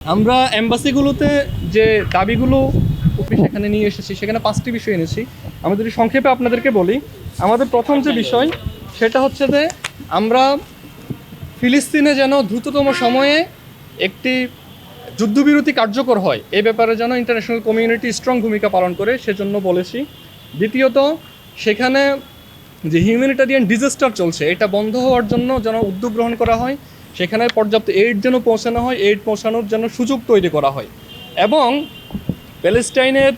আমরা এম্বাসিগুলোতে যে দাবিগুলো সেখানে নিয়ে এসেছি, সেখানে পাঁচটি বিষয় এনেছি। আমি যদি সংক্ষেপে আপনাদেরকে বলি, আমাদের প্রথম যে বিষয়, সেটা হচ্ছে যে আমরা ফিলিস্তিনে যেন দ্রুততম সময়ে একটি যুদ্ধবিরতি কার্যকর হয়, এ ব্যাপারে যেন ইন্টারন্যাশনাল কমিউনিটি স্ট্রং ভূমিকা পালন করে, সেজন্য বলেছি। দ্বিতীয়ত, সেখানে যে হিউম্যানিটারিয়ান ডিজাস্টার চলছে, এটা বন্ধ হওয়ার জন্য যেন উদ্যোগ গ্রহণ করা হয় সেখানে পর্যাপ্ত এইড যেন পৌঁছানো হয় এইড পৌঁছানোর জন্য সুযোগ তৈরি করা হয়। এবং প্যালেস্টাইনের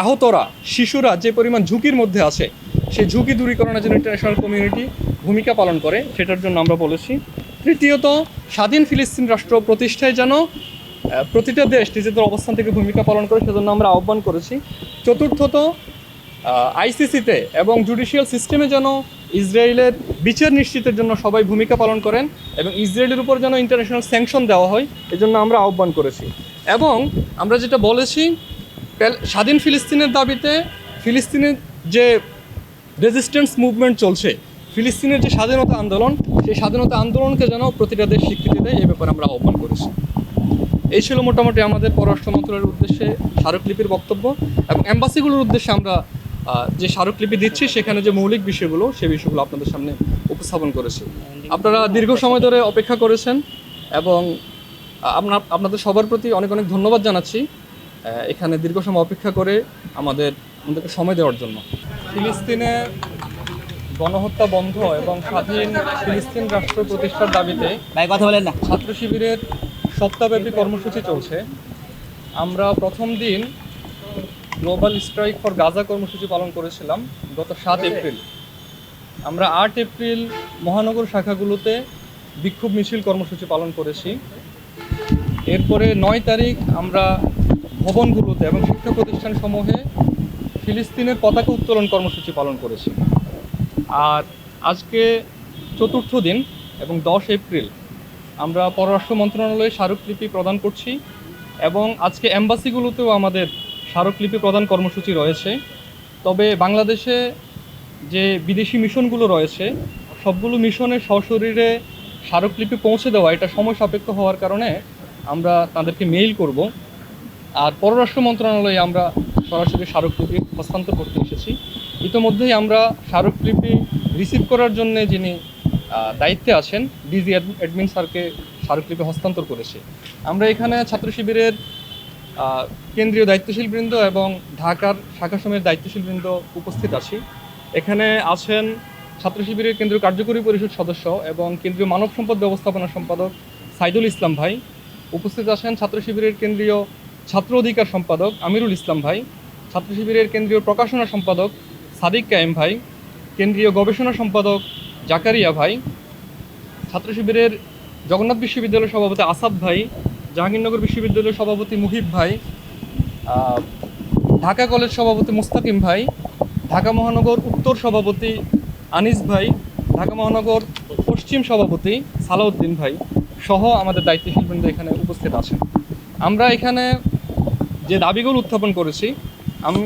আহতরা, শিশুরা যে পরিমাণ ঝুঁকির মধ্যে আছে, সেই ঝুঁকি দূরীকরণের জন্য ইন্টারন্যাশনাল কমিউনিটি ভূমিকা পালন করে, সেটার জন্য আমরা বলেছি। তৃতীয়ত, স্বাধীন ফিলিস্তিন রাষ্ট্র প্রতিষ্ঠায় যেন প্রতিটা দেশ নিজেদের অবস্থান থেকে ভূমিকা পালন করে, সেজন্য আমরা আহ্বান করেছি। চতুর্থত আইসিসিতে এবং জুডিশিয়াল সিস্টেমে যেন ইসরায়েলের বিচার নিশ্চিতের জন্য সবাই ভূমিকা পালন করেন এবং ইসরায়েলের উপর যেন ইন্টারন্যাশনাল স্যাংশন দেওয়া হয়, এজন্য আমরা আহ্বান করেছি। এবং আমরা যেটা বলেছি স্বাধীন ফিলিস্তিনের দাবিতে ফিলিস্তিনের যে রেজিস্ট্যান্স মুভমেন্ট চলছে, ফিলিস্তিনের যে স্বাধীনতা আন্দোলন, সেই স্বাধীনতা আন্দোলনকে যেন প্রতিটা দেশ স্বীকৃতি দেয়, এই ব্যাপারে আমরা আহ্বান করেছি। এই ছিল মোটামুটি আমাদের পররাষ্ট্র মন্ত্রণালয়ের উদ্দেশ্যে স্মারকলিপির বক্তব্য এবং অ্যাম্বাসিগুলোর উদ্দেশ্যে আমরা যে স্মারকলিপি দিচ্ছি সেখানে যে মৌলিক বিষয়গুলো সেই বিষয়গুলো আপনাদের সামনে উপস্থাপন করেছি। আপনারা দীর্ঘ সময় ধরে অপেক্ষা করেছেন এবং আপনার আপনাদের সবার প্রতি অনেক অনেক ধন্যবাদ জানাচ্ছি। এখানে দীর্ঘ সময় অপেক্ষা করে আমাদের আমাদেরকে সময় দেওয়ার জন্য। ফিলিস্তিনে গণহত্যা বন্ধ এবং স্বাধীন ফিলিস্তিন রাষ্ট্র প্রতিষ্ঠার দাবিতে কথা বলেন না। ছাত্র শিবিরের সপ্তাহব্যাপী কর্মসূচি চলছে। আমরা প্রথম দিন গ্লোবাল স্ট্রাইক ফর গাজা কর্মসূচি পালন করেছিলাম গত সাত এপ্রিল। আমরা আট এপ্রিল মহানগর শাখাগুলোতে বিক্ষোভ মিছিল কর্মসূচি পালন করেছি। এরপরে নয় তারিখ আমরা ভবনগুলোতে এবং শিক্ষা প্রতিষ্ঠান সমূহে ফিলিস্তিনের পতাকা উত্তোলন কর্মসূচি পালন করেছি। আর আজকে চতুর্থ দিন এবং দশ এপ্রিল আমরা পররাষ্ট্র মন্ত্রণালয়ে স্মারকলিপি প্রদান করছি এবং আজকে অ্যাম্বাসিগুলোতেও আমাদের স্মারকলিপি প্রদান কর্মসূচি রয়েছে। তবে বাংলাদেশে যে বিদেশি মিশনগুলো রয়েছে, সবগুলো মিশনে সশরীরে স্মারকলিপি পৌঁছে দেওয়া, এটা সময় সাপেক্ষ হওয়ার কারণে আমরা তাদেরকে মেইল করব। আর পররাষ্ট্র মন্ত্রণালয়ে আমরা সরাসরি স্মারকলিপি হস্তান্তর করতে এসেছি। ইতোমধ্যেই আমরা স্মারকলিপি রিসিভ করার জন্য যিনি দায়িত্বে আছেন ডিজি অ্যাডমিন স্যারকে স্মারকলিপি হস্তান্তর করেছি। আমরা এখানে ছাত্র শিবিরের কেন্দ্রীয় দায়িত্বশীল বৃন্দ এবং ঢাকার শাখা সময়ের দায়িত্বশীল বৃন্দ উপস্থিত আছি। এখানে আছেন ছাত্র শিবিরের কেন্দ্রীয় কার্যকরী পরিষদ সদস্য এবং কেন্দ্রীয় মানব সম্পদ ব্যবস্থাপনা সম্পাদক সাইদুল ইসলাম ভাই। উপস্থিত আছেন ছাত্র শিবিরের কেন্দ্রীয় ছাত্র অধিকার সম্পাদক আমিরুল ইসলাম ভাই ছাত্র শিবিরের কেন্দ্রীয় প্রকাশনা সম্পাদক সাদিক কায়েম ভাই, কেন্দ্রীয় গবেষণা সম্পাদক জাকারিয়া ভাই ছাত্র শিবিরের জগন্নাথ বিশ্ববিদ্যালয়ের সভাপতি আসাদ ভাই জাহাঙ্গীরনগর বিশ্ববিদ্যালয়ের সভাপতি মুহিব ভাই ঢাকা কলেজ সভাপতি মুস্তাকিম ভাই, ঢাকা মহানগর উত্তর সভাপতি আনিস ভাই, ঢাকা মহানগর পশ্চিম সভাপতি সালাউদ্দিন ভাই সহ আমাদের দায়িত্বশীল বৃন্দ এখানে উপস্থিত আছেন। আমরা এখানে যে দাবিগুলো উত্থাপন করেছি, আমি